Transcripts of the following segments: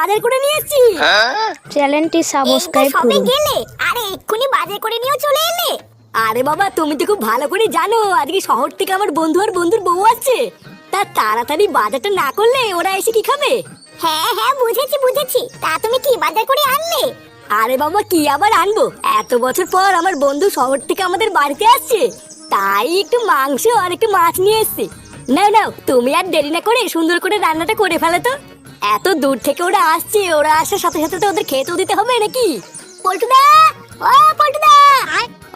বাজার করে নিয়ে এসেছি। চ্যানেলটি সাবস্ক্রাইব সবে করুন। গেলে? আরে এক্ষুনি বাজার করে নিয়েও চলে এলে। আরে বাবা তুমি তো খুব ভালো করে জানো আজকে শহর থেকে আমার বন্ধু আর বন্ধুর বউ আসছে। তা তাড়াতাড়ি বাজারটা না করলে ওরা এসে কি খাবে? হ্যাঁ হ্যাঁ বুঝেছি বুঝেছি। তা তুমি কি বাজার করে আনলে? আরে বাবা কি আবার আনব? এত বছর পর আমার বন্ধু শহর থেকে আমাদের বাড়িতে আসছে। তাই একটু মাংস আর একটু মাছ নিয়ে এসছি। না নাও তুমি আর দেরি না করে সুন্দর করে রান্নাটা করে ফেলো তো। এত দূর থেকে ওরা আসছে ওরা আসার সাথে সাথে তো ওদের খেতেও দিতে হবে নাকি? পল্টুদা! ও পল্টুদা!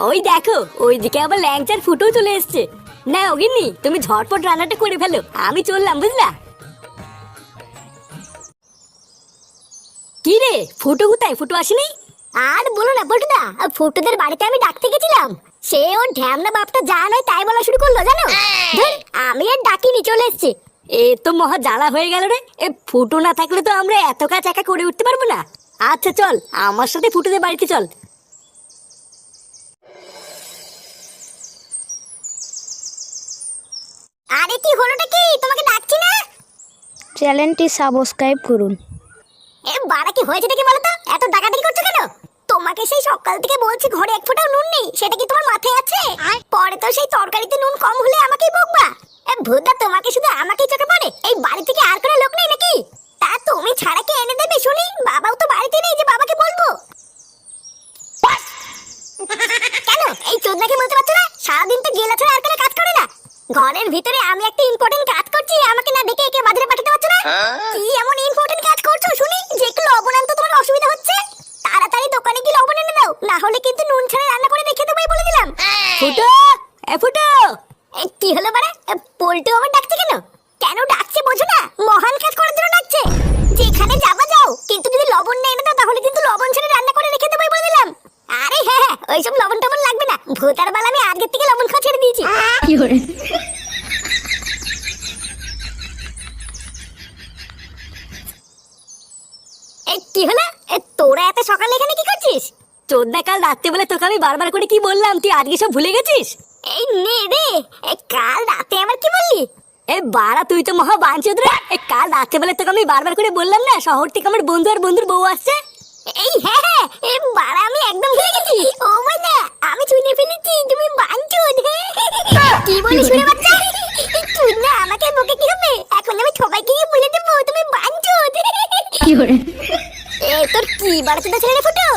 ওই দেখো ওইদিকে আবার ল্যাংচার ফুটো চলে এসছে। না ওগিনি তুমি ঝটপট রান্নাটা করে ফেলো আমি চললাম বুঝলা? কি রে ফুটো কোথায়? ফুটো আসেনি? আর বলো না পল্টুদা ফুটোদের বাড়িতে আমি ডাকতে গেছিলাম। সে ওর ঢ্যামনা বাপটা যা নয় তাই বলা শুরু করল জানো? ধুর, আমি আর ডাকিনি চলে এসছে। এ তো মহা জ্বালা হয়ে গেল রে। এ ফুটো না থাকলে তো আমরা এত কাজ একা করে উঠতে পারব না। আচ্ছা চল আমার সাথে ফুটোদের বাড়িতে চল। আরে কি হলোটা কি? তোমাকে ডাকছি না? চ্যানেলটি সাবস্ক্রাইব করুন। এ বাড়া কি হয়েছে দেখি বলো তো? এত ডাকাডাকি করছ কেন? তোমাকে সেই সকাল থেকে বলছি ঘরে এক ফোঁটাও নুন নেই সেটা কি তোমার মাথায় আছে? পরে তো সেই তরকারিতে নুন কম হলে আমাকেই বকবা। ভূতদা তোমাকে শুধু আমাকেই চোখে পড়ে? এই বাড়ি থেকে আর কোনো লোক নেই নাকি? তা তুমি ছাড়া কি এনে দেবে শুনি? বাবাও তো বাড়িতে নেই যে বাবাকে বলব। কেন? এই চোদনাকে বলতে পারছ না? সারাদিন তো গেলা ছাড়া আর কোনো কাজ করে না। ঘরের ভিতরে আমি একটা ইম্পর্টেন্ট কাজ করছি আমাকে না ডেকে একে বাজারে পাঠাতে পারছ না? কি এমন ইম্পর্টেন্ট কাজ করছ শুনি? যে একটু লবণ আনতে তোমার অসুবিধা হচ্ছে? তাড়াতাড়ি দোকানে গিয়ে লবণ এনে দাও না হলে কিন্তু নুন ছাড়া রান্না করে রেখে দেবো বলে দিলাম। ফুটো! লবণ টবণ লাগবে না। ভূতার বেলা আমি আজকের থেকে লবণ খাওয়া ছেড়ে দিয়েছি। কি করে কি হলো? তোরা এত সকালে এখানে কি করছিস? চোদ্দা কাল রাত্রেবেলা তোকে আমি বারবার করে কি বললাম? তুই আজকে সব ভুলে গেছিস? এই নে রে কাল রাতে আমার কি বললি? এ বাড়া তুই তো মহা বাঞ্চুদ রে কাল রাত্রেবেলা তোকে আমি বারবার করে বললাম না? শহর থেকে আমার বন্ধু আর বন্ধুর বউ আসছে। এই হ্যাঁ হ্যাঁ বাড়া আমি একদম ভুলে গেছি। ও মাইনা আমি শুনে ফেলেছি তুমি বাঞ্চুদ কি বলিস শুনে বাচ্চা? তুই না আমাকে বকে কি হবে? এখন আমি সবাইকে গিয়ে বলে দেবো তুমি বাঞ্চুদ কি করে এ তোর কি বাড়াতে ছেলে ফুটো?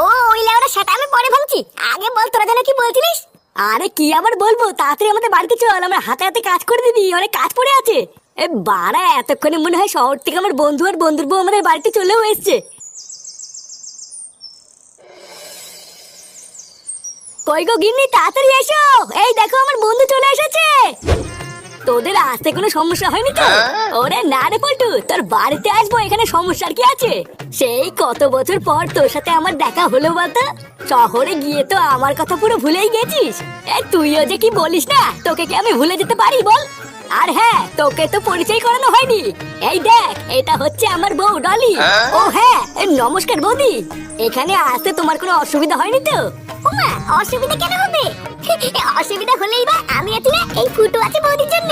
ও ওই লেওরা সেটা আমি পরে ভাবছি আগে বল তোরা যেন কি বলছিলিস? আরে কি আবার বলব? তাড়াতাড়ি আমাদের বাড়িতে চল আমরা হাতে হাতে কাজ করে দিবি অনেক কাজ পড়ে আছে। এ বাড়া এতক্ষণে মনে হয় শহর থেকে আমার বন্ধু আর বন্ধুর বউ আমাদের বাড়িতে চলেও এসছে। কই গো গিন্নি তাড়াতাড়ি এসো। এই দেখো আমার বন্ধু চলে এসেছে। তোদের আসতে কোনো সমস্যা হয়নি তো? ওরে না রে পল্টু তোর বাড়িতে আসব এখানে সমস্যার কি আছে? সেই কত বছর পর তোর সাথে আমার দেখা হলো বলতো? শহরে গিয়ে তো আমার কথা পুরো ভুলেই গেছিস। এ তুইও যে কি বলিস না তোকে কি আমি ভুলে যেতে পারি বল? আর হ্যাঁ তোকে তো পরিচয় করানো হয়নি। এই দেখ এটা হচ্ছে আমার বউ ডলি। ও হ্যাঁ নমস্কার বৌদি। এখানে আসতে তোমার কোনো অসুবিধা হয়নি তো? ওমা অসুবিধা কেন হবে? অসুবিধা হলেই বা আমি আছি এই ফুটো আছে বৌদির জন্য।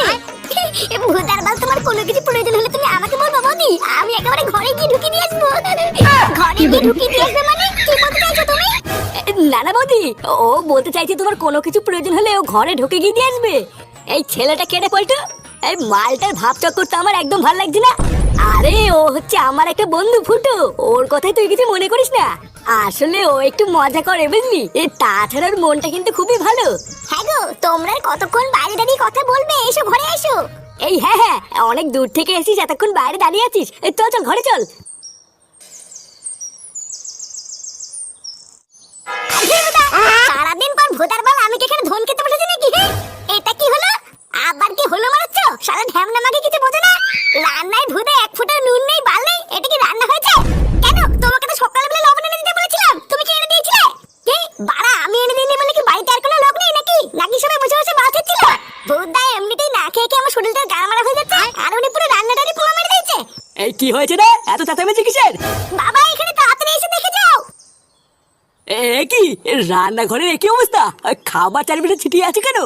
তোমার কোনো কিছু প্রয়োজন হলে তুমি আমাকে আমি একেবারে ঘরে গিয়ে ঢুকিয়ে আসব। ঘরে ঢুকিয়ে দিয়ে আসবে মানে? বৌদি, ও বলতে চাইছে তোমার কোনো কিছু প্রয়োজন হলে ও ঘরে ঢুকে গিয়ে দিয়ে আসবে। এই ছেলেটা কেটে পল্টু? এই মালটার ভাব চক্কর তো আমার একদম ভালো লাগছে না। আরে ও হচ্ছে আমার একটা বন্ধু ফুটো। ওর কথাই তুই কিছু মনে করিস না। আসলে ও একটু মজা করে বুঝলি? এ তাছাড়া ওর মনটা কিন্তু খুবই ভালো। হ্যাঁ গো তোমরা কতক্ষণ বাইরে দাঁড়িয়ে কথা বলবে? এসো ঘরে এসো। এই হ্যাঁ হ্যাঁ অনেক দূর থেকে এসেছিস এতক্ষণ বাইরে দাঁড়িয়ে আছিস। এই চল চল ঘরে চল। সারাদিন পর ভোটার বল আমি কি এখানে ধন খেতে বসেছি নাকি? আবার কি হলো মারাচ্ছ? সারা কিছু বোঝে না? রান্নায় এক ফোঁটা নুন নেই বাল নেই এটা কি রান্না হয়েছে? কেন? তোমাকে তো সকালবেলা লবণ এনে দিতে বলেছিলাম। তুমি কি এনে দিয়েছিলে? কি বাড়া আমি এনে দিইনি বলে কি বাড়িতে আর কোনো লোক নেই নাকি? নাকি সবাই বসে বসে মাছ খাচ্ছিল? ভূতদা এমনিতেই না খেয়ে খেয়ে আমার শরীরটা গাড়া মারা হয়ে যাচ্ছে আর উনি পুরো রান্নাটারই পোলা মেরে দিয়েছে। এই কি হয়েছে রে? এত চেঁচামেচি কিসের? বাবা এখানে তাড়াতাড়ি এসে দেখে যাও এ এ কি এ রান্নাঘরের একই অবস্থা। আর খাবার চারিপাশে ছিটিয়ে আছে কেন?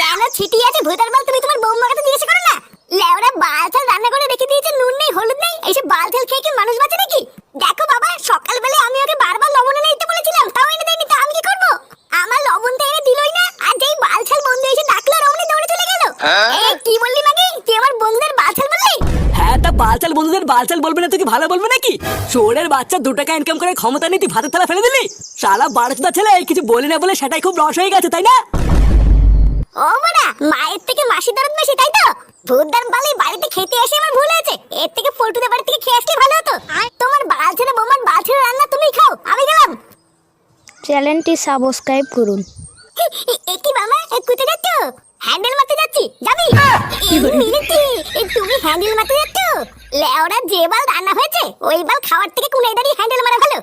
কেন ছিটিয়ে আছে? ভূতের বল তুমি তোমার বৌমাকে তো জিজ্ঞেস করো না। লেওরা বালছাল রান্না করে রেখে দিয়েছে, নুন নেই, হলুদ নেই। এইসব বালছাল খেয়ে কি মানুষ বাঁচে নাকি? দেখো বাবা সকালবেলা আমি ওকে বারবার লবণ এনে দিতে বলেছিলাম তাও এনে দেয়নি তা আমি কি করব আমার লবণ তো এনে দিলই না আর যেই বালছাল বন্ধু এসে ডাকলো রমণী দৌড়ে চলে গেল এ কি বললি মাগি তুই আমার বন্ধুদের বালছাল বললি হ্যাঁ তা বালচাল বন্ধুদের বালচাল বলবে না তুই ভালো বলবে নাকি? শোরের বাচ্চা দু টাকা ইনকাম করে ক্ষমতা নেই তুই ভাতের থালা ফেলে দিলি? শালা বারোচোদা ছেলে কিছু বলি না বলে সেটাই খুব রস হয়ে গেছে তাই না? ও বড়া মায়ের থেকে মাসি দরদ বেশি তাই তো? ভূতদার বালি বাড়িতে খেতে এসে আমার ভুল হয়েছে। এর থেকে ফল্টুদের বাড়ি থেকে খেয়ে আসলে ভালো হতো। তোমার বাল ছেড়ে বোমার বাল ছেড়ে রান্না তুমি খাও আমি গেলাম। চ্যানেলটি সাবস্ক্রাইব করুন। এ কি মামা এ কোথায় যাচ্ছ? হ্যান্ডেল মারতে যাচ্ছি যাবি? এই মিনিটি তুমি হ্যান্ডেল মারতে যাচ্ছ? লেওরা যে বাল রান্না হয়েছে ওই বাল খাওয়ার থেকে কোন দাঁড়িয়ে হ্যান্ডেল মারা ভালো।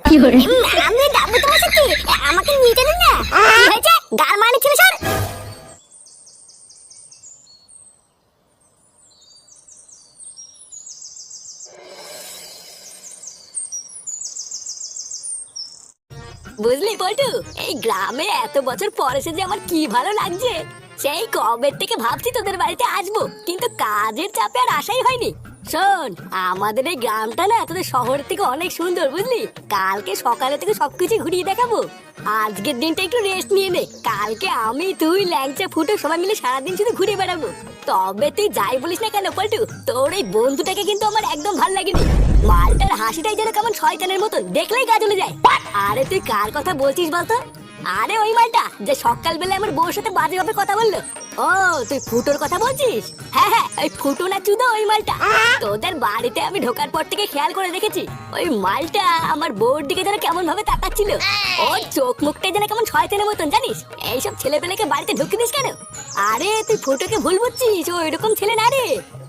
আমি যাব তোমার সাথে। আমাকে নিয়ে চলুন না। কি হয়েছে? গার মারনি ছিল স্যার বুঝলি পল্টু এই গ্রামে এত বছর পর এসে যে আমার কি ভালো লাগছে। সেই কবে থেকে ভাবছি তোদের বাড়িতে আসব, কিন্তু কাজের চাপে আর আসাই হয়নি। শোন, আমাদের এই গ্রামটা না তোদের শহর থেকে অনেক সুন্দর, বুঝলি? কালকে সকালে থেকে সবকিছু ঘুরিয়ে দেখাবো। আজকের দিনটা একটু রেস্ট নিয়ে নে। কালকে আমি, তুই, ল্যাংচা, ফুটো সবাই মিলে সারাদিন শুধু ঘুরে বেড়াবো। তবে তুই যাই বলিস না কেন, পল্টু, তোর এই বন্ধুটাকে কিন্তু আমার একদম ভালো লাগেনি। মালটার হাসিটাই যেন কেমন শয়তানের মতন, দেখলেই গা জ্বলে যায়। আরে তুই কার কথা বলছিস বলতো? আরে ওই মালটা যে সকাল সকালবেলা আমার বউর সাথে বাজে ভাবে কথা বলল। ও তুই ফুটোর কথা বলছিস? হ্যাঁ হ্যাঁ ওই ফুটো না চুদো ওই মালটা। তোদের বাড়িতে আমি ঢোকার পর থেকে খেয়াল করে দেখেছি ওই মালটা আমার বউর দিকে যেন কেমন ভাবে তাকাচ্ছিল ওর চোখ মুখটাই যেন কেমন শয়তানের মতন জানিস? এইসব ছেলে পেলেকে বাড়িতে ঢুকে দিস কেন? আরে তুই ফুটোকে ভুল বুঝছিস ও এরকম ছেলে না রে।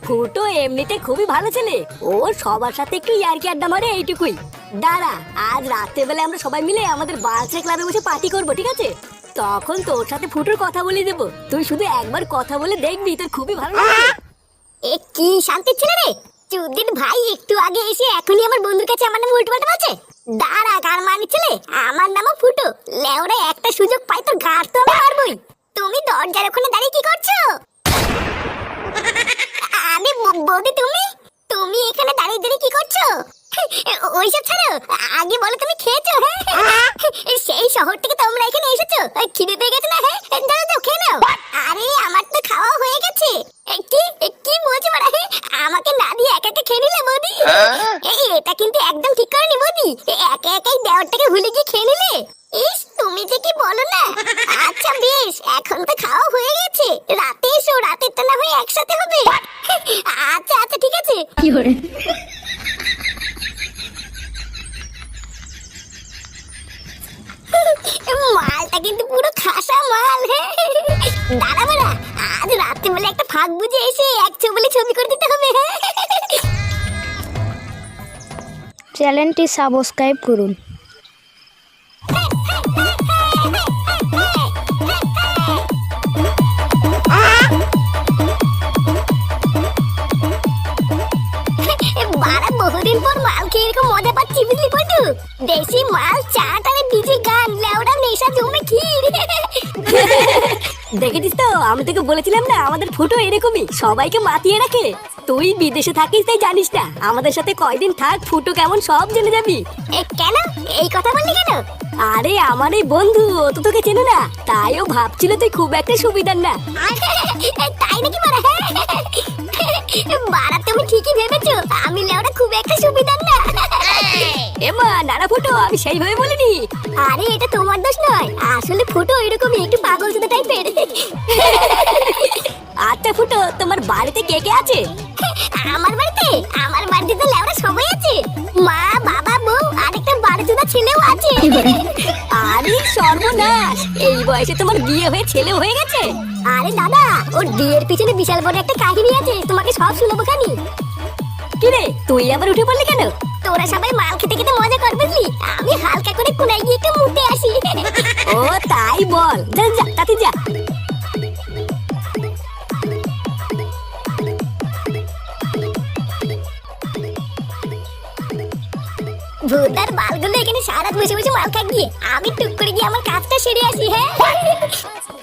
ফুটো এমনিতে খুবই ভালো ছেলে ও সবার সাথে একটু ইয়ারকি আড্ডা মারে এইটুকুই। দাঁড়া আজ রাত্রে বেলা আমরা সবাই মিলে আমাদের বাচ্চা ক্লাবে বসে পার্টি করব ঠিক আছে তখন তোর সাথে ফুটোর কথা বলে দেবো তুই শুধু একবার কথা বলে দেখবি তোর খুবই ভালো লাগবে এ কি শান্তি ছিল রে চুদিন ভাই একটু আগে এসে এখনই আমার বন্ধুর কাছে আমার নামে উল্টো পাল্টা দাঁড়া কার মানি ছেলে আমার নামও ফুটো লেওরে একটা সুযোগ পাই তোর ঘাট তো আমি মারবই তুমি দরজার ওখানে দাঁড়িয়ে কি করছ আমি বৌদি তুমি তুমি এখানে দাঁড়িয়ে দাঁড়িয়ে কি করছ ওইসব ছাড়ো আগে বলো তুমি খেয়েছো হ্যাঁ? সেই শহর থেকে তোমরা এখানে এসেছ খিদে পেয়ে গেছে না হ্যাঁ? দাও দাও খেয়ে নাও। আরে আমার তো খাওয়া হয়ে গেছে। কি কি বলছো মারা আমাকে না দিয়ে একা একা খেয়ে নিলে বৌদি? এটা কিন্তু একদম ঠিক করেনি বৌদি। একা একাই দেওয়ারটাকে ভুলে গিয়ে খেয়ে নিলে ইস তুমি যে কি বলো না আচ্ছা বেশ এখন তো খাওয়া হয়ে গেছে রাতে এসো রাতেরটা না হয় একসাথে হবে আচ্ছা আচ্ছা ঠিক আছে মালটা কিন্তু পুরো খাসা মাল হ্যাঁ দাঁড়া বাড়া, আজ রাত্রিবেলা একটা ফাঁক বুঝে এসে এক ছবি ছবি করে দিতে হবে। চ্যানেলটি সাবস্ক্রাইব করুন। আমি তোকে বলেছিলাম না আমাদের ফুটো এরকমই সবাইকে মাতিয়ে রাখে। তুই বিদেশে থাকিস তাই জানিস না আমাদের সাথে কয়দিন থাক ফুটো কেমন সব জেনে যাবি। কেন? এই কথা বললি কেন? আরে আমার এই বন্ধু ও তো তোকে চেনে না তাই ও ভাবছিল তুই খুব একটা সুবিধার না। তাই নাকি মারা? তুমি ঠিকই ভেবেছো আমি লেওরা খুব একটা সুবিধার না। এমা নানা ফুটো আমি সেইভাবে বলিনি। আরে এটা তোমার দোষ নয়। আসলে ফুটো এরকমই একটু পাগল চোদা টাইপের। আচ্ছা ফুটো তোমার বাড়িতে কে কে আছে? আমার বাড়িতে? আমার বাড়িতে তো লেওরা সবাই আছে। মা বাবা বউ আর একটা বাড়ি চোদা ছেলেও আছে। আরে সর্বনাশ! এই বয়সে তোমার বিয়ে হয়ে ছেলে হয়ে গেছে? আরে দাদা ওর বিয়ের পিছনে বিশাল বড় একটা কাহিনী আছে। তোমাকে সব শুনব খানি। কিরে তুই আবার উঠে পড়লি কেন? তোরা সবাই মাল খেতে খেতে মজা কর বুঝলি? আমি হালকা করে কোনায় গিয়ে একটু মুতে আসি। ও তাই বল। যা যা তাতে যা। ভূতার বালগুলো এখানে সারা বসে বসে মাল খাক গিয়ে। আমি টুক করে গিয়ে আমার কাজটা সেরে আসি হ্যাঁ?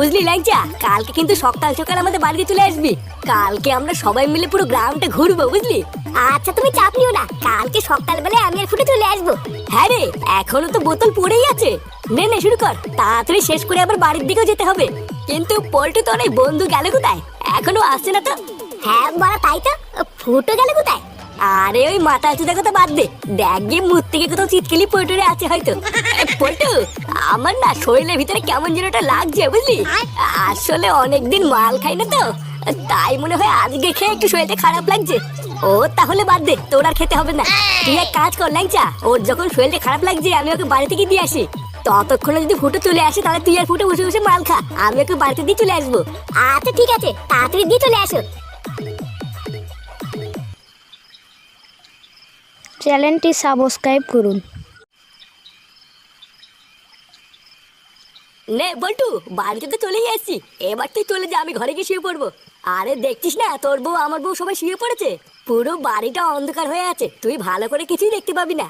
বুঝলি ল্যাংচা? কালকে কিন্তু সকাল সকাল আমাদের বাড়িতে চলে আসবি। কালকে আমরা সবাই মিলে পুরো গ্রামটা ঘুরবো বুঝলি? আচ্ছা তুমি চাপ নিও না। কালকে সকালবেলায় আমি আর ফুটে চলে আসব। হ্যাঁ রে এখনও তো বোতল পড়েই আছে। নে নে শুরু কর। তাড়াতাড়ি শেষ করে আবার বাড়ির দিকেও যেতে হবে। কিন্তু পল্টু তো অনেক বন্ধু গেল কোথায়? এখনও আসছে না তো? হ্যাঁ বড়া তাই তো। ফুটো গেলে কোথায়? আরে ওই মাথা চুদা কথা বাদ দে। দেখ গিয়ে মুখ থেকে কোথাও চিৎকেলি পল্টুরে আছে হয়তো। পল্টু, আমার না শরীরের ভিতরে কেমন যেন ওটা লাগছে, বুঝলি? আসলে অনেকদিন মাল খাই না তো। তাই মনে হয় আজকে খেয়ে একটু শরীরটা খারাপ লাগছে। ও, তাহলে বাদ দে, তোর আর খেতে হবে না। তুই এক কাজ কর, ল্যাংচা। ওর যখন শরীরটা খারাপ লাগছে, আমি ওকে বাড়ি থেকে দিয়ে আসি। ততক্ষণে যদি ফুটো চলে আসে, তাহলে তুই আর ফুটো বসে বসে মাল খা। আমি ওকে বাড়িতে দিয়ে চলে আসব। আচ্ছা ঠিক আছে, তাড়াতাড়ি দিয়ে চলে আসো। চ্যানেলটি সাবস্ক্রাইব করুন। নে, বল্টু বাড়িতে তো চলেই এসেছি এবার তুই চলে যা, আমি ঘরে গিয়ে শুয়ে পড়ব। আরে, দেখছিস না, তোর বউ, আমার বউ সবাই শুয়ে পড়েছে? পুরো বাড়িটা অন্ধকার হয়ে আছে। তুই ভালো করে কিছুই দেখতে পাবি না।